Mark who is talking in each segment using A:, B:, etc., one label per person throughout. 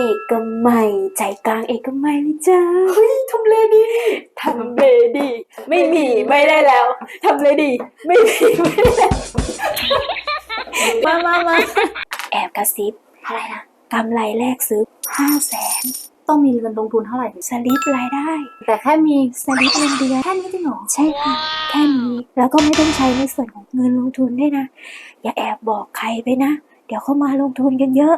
A: เอกมัยใจกลางเอกมัยเลยจ้า
B: ทำเลดี
A: ทำเลดี ไม่มีไม่ได้แล้วทำเลดี ไม่มีไม่ได้แล้วมามามาแอบกระซิบ
B: อะไรนะ
A: กำไรแรกซื้อห้าแสน
B: ต้องมีเงินลงทุนเท่าไหร่
A: สลิปรายได้
B: แต่แค่มี
A: สลิปเงินเดือน
B: แค่นี้จริงเหรอ
A: ใช่ค่ะ แค่นี้แล้วก็ไม่ต้องใช้ในส่วนของเงินลงทุนด้วยนะ อย่าแอบบอกใครไปนะ เดี๋ยวเขามาลงทุนกันเยอะ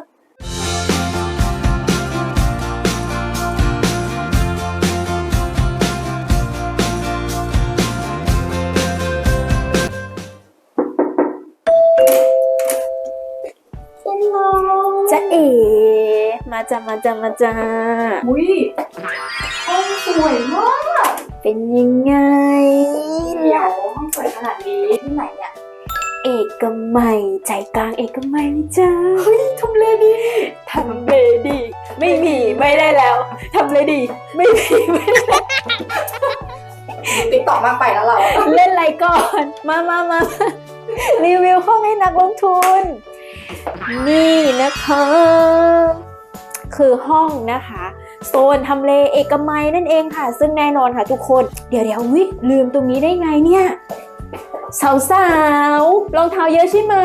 A: จ้ามาจ้ามาจ้า
B: อุ้ยห้องสวยมาก
A: เป็นยังไง
B: เดี๋ยวห้องสวยขนาดนี้ที่ไหนเนี่ย
A: เอกมัยใจกลางเอกมัยเลยจ้า
B: เฮ้ยทำเลดี
A: ทำเลดี ไม่มีไม่ได้แล้วทำเลดี ไม่มีไม่ได้
B: ติ๊กต่อมากไปแล้วเรา
A: เล่นอะไรก่อน มามามารีวิวห้องให้นักลงทุน นี่นะคะ คือห้องนะคะโซนทำเลเอกมัยนั่นเองค่ะ ซึ่งแน่นอนค่ะทุกคน เดี๋ยวเดี๋ยววิลืมตรงนี้ได้ไงเนี่ยสาวสาวๆรองเท้าเยอะใช่ไหม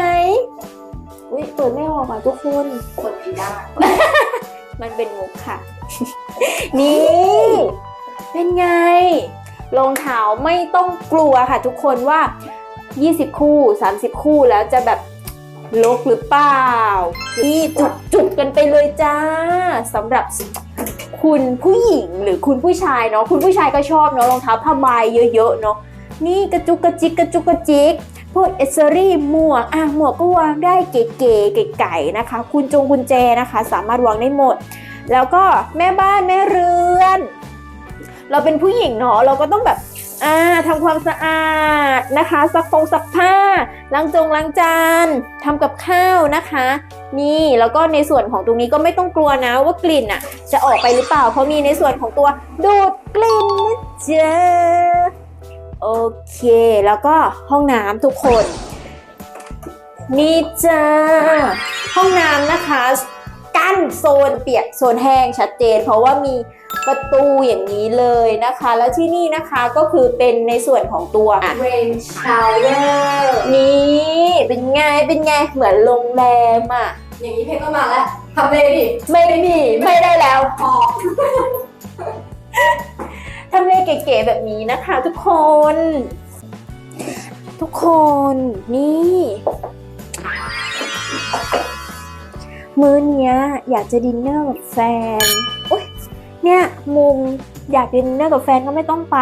A: อุ้ยเปิดไม่ออกอะทุกคน
B: คนดีได้
A: มันเป็นมุกค่ะ นี่ เป็นไงรองเท้าไม่ต้องกลัวค่ะทุกคนว่า 20 คู่ 30 คู่แล้วจะแบบ ลกหรือเปล่า นี่จุกจุกกันไปเลยจ้าสำหรับคุณผู้หญิงหรือคุณผู้ชายเนาะคุณผู้ชายก็ชอบเนาะรองเท้าผ้าใบเยอะๆเนาะนี่กระจุกกระจิกกระจุกกระจิกพวกเอเซอรี่หมวกอะหมวกก็วางได้เก๋ๆไก่ๆนะคะ คุณจงกุญแจนะคะ สามารถวางได้หมด แล้วก็แม่บ้านแม่เรือน เราเป็นผู้หญิงเนาะเราก็ต้องแบบ อ่าทำความสะอาดนะคะซักฟงซักผ้าล้างจงล้างจานทำกับข้าวนะคะ นี่แล้วก็ในส่วนของตรงนี้ก็ไม่ต้องกลัวนะว่ากลิ่นอะ จะออกไปหรือเปล่าเพราะมีในส่วนของตัวดูดกลิ่นนะจ๊ะโอเค แล้วก็ห้องน้ำทุกคน นี่จ้าห้องน้ำนะคะกั้นโซนเปียกโซนแห้งชัดเจน เพราะว่ามี ประตูอย่างนี้เลยนะคะ แล้วที่นี่นะคะก็คือเป็นในส่วนของตัวอะ
B: เรนชาวเวอร์
A: นี่เป็นไงเป็นไงเหมือนโรงแรมอะ
B: อย่างนี้เพลงก็มาแล้วทำเลดิ
A: ไม่มีไม่ได้แล้ว
B: พอ
A: ทำเลเก๋ๆแบบนี้นะคะ ทุกคน ทุกคนนี่มื้อเนี้ยอยากจะดินเนอร์กับแฟนอุ๊ย เนี่ยมุมอยากดินเนอร์กับแฟนก็ไม่ต้องไป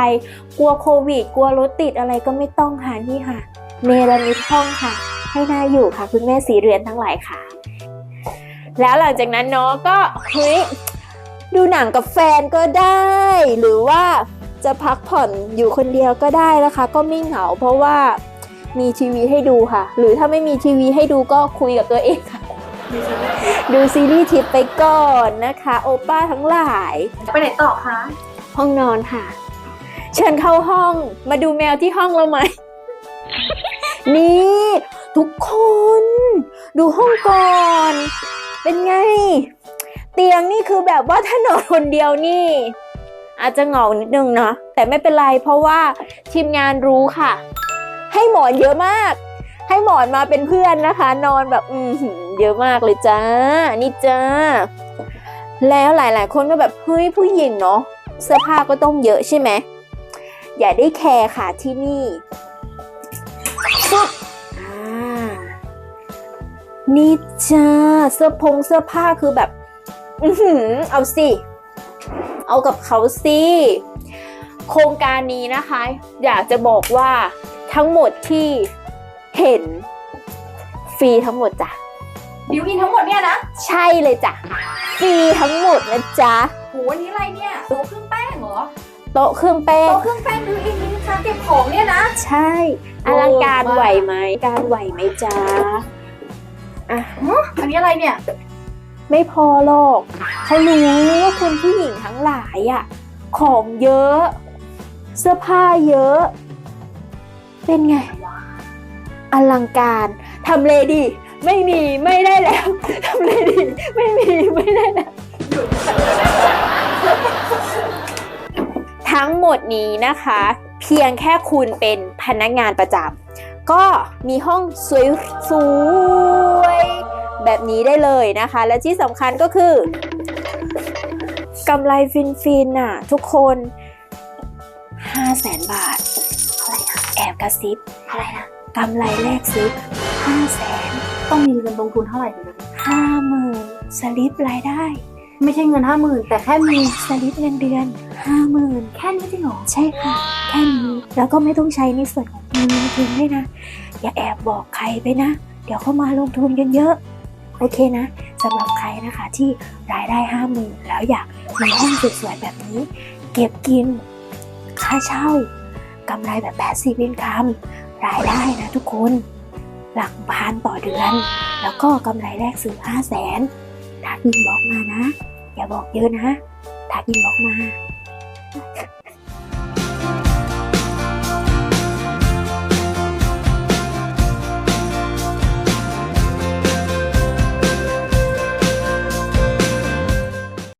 A: กลัวโควิด กลัวรถติดอะไรก็ไม่ต้องค่ะนี่ค่ะ เนรมิตห้องค่ะ ให้น่าอยู่ค่ะ คุณแม่สีเรือนทั้งหลายค่ะ แล้วหลังจากนั้นเนาะก็เฮ้ยดูหนังกับแฟนก็ได้ หรือว่าจะพักผ่อนอยู่คนเดียวก็ได้นะคะ ก็ไม่เหงาเพราะว่ามีทีวีให้ดูค่ะ หรือถ้าไม่มีทีวีให้ดูก็คุยกับตัวเองค่ะ ดูซีรีส์ทิปไปก่อนนะคะ โอป้าทั้งหลาย
B: ไปไหนต่อคะ
A: ห้องนอนค่ะ เชิญเข้าห้องมาดูแมวที่ห้องเราไหม นี่ ทุกคน ดูห้องก่อน เป็นไง เตียงนี่คือแบบว่าถ้านอนคนเดียวนี่ อาจจะเหงานิดนึงเนาะแต่ไม่เป็นไรเพราะว่าทีมงานรู้ค่ะ ให้หมอนเยอะมาก ให้หมอนมาเป็นเพื่อนนะคะ นอนแบบ อืมเยอะมากเลยจ้า นี่จ้า แล้วหลาย ๆ คนก็แบบ เฮ้ยผู้หญิงเนาะเสื้อผ้าก็ต้องเยอะใช่ไหม อย่าได้แคร์ค่ะที่นี่นี่จ้า เสื้อพงเสื้อผ้าคือแบบอือหือเอาสิ เอากับเขาสิ โครงการนี้นะคะ อยากจะบอกว่าทั้งหมดที่ เห็นฟรีทั้งหมดจ้ะ
B: บิวอินทั้งหมดเนี่ยนะ
A: ใช่เลยจ้ะฟรีทั้งหมดนะจ๊ะ
B: โหวันนี้อะไรเนี่ยโต๊ะเครื่องแป้งเหรอ
A: โต๊ะเครื่องแป้ง
B: โต๊ะเครื่องแป้งบิวอินมีค้าเก็บของเนี่ยนะ
A: ใช่อลังการไหวไหมการไหวไหมจ๊ะอะ
B: อันนี้อะไรเนี่ย
A: ไม่พอหรอกเขารู้ว่าคุณผู้หญิงทั้งหลายอะของเยอะ เสื้อผ้าเยอะ เป็นไง อลังการทำเลดี ไม่มีไม่ได้แล้วทำเลดีไม่มีไม่ได้แล้วทั้งหมดนี้นะคะ เพียงแค่คุณเป็นพนักงานประจำก็มีห้องสวยสวยแบบนี้ได้เลยนะคะ และที่สำคัญก็คือกำไรฟินฟิน่ะทุกคน5 0 0แสนบาทอะไรนะแอบกระซิบ
B: อะไรนะ
A: กำไรแรกซื้อ5แสน
B: ต้องมีเงินลงทุนเท่าไหร่ถึงจะ
A: ห้าหมื่นสลิปรายได้
B: ไม่ใช่เงินห้าหมื่นแต่แค่มี
A: สลิปเงินเดือนห้าหมื่น
B: แค่นี้จริงหรอ
A: ใช่ค่ะ แค่นี้แล้วก็ไม่ต้องใช้ในส่วนของเงินลงทุนด้วยนะ อย่าแอบบอกใครไปนะ เดี๋ยวเขามาลงทุนกันเยอะโอเคนะสำหรับใครนะคะที่รายได้ห้าหมื่นแล้วอยากมีห้องสวยๆแบบนี้ เก็บกิน ค่าเช่ากำไรแบบแปดสิบอินคัม รายได้นะทุกคน หลักพันต่อเดือน แล้วก็กำไรแรกซื้อห้าแสนทักยินบอกมานะ อย่าบอกเยอะนะ ทักยินบอกมา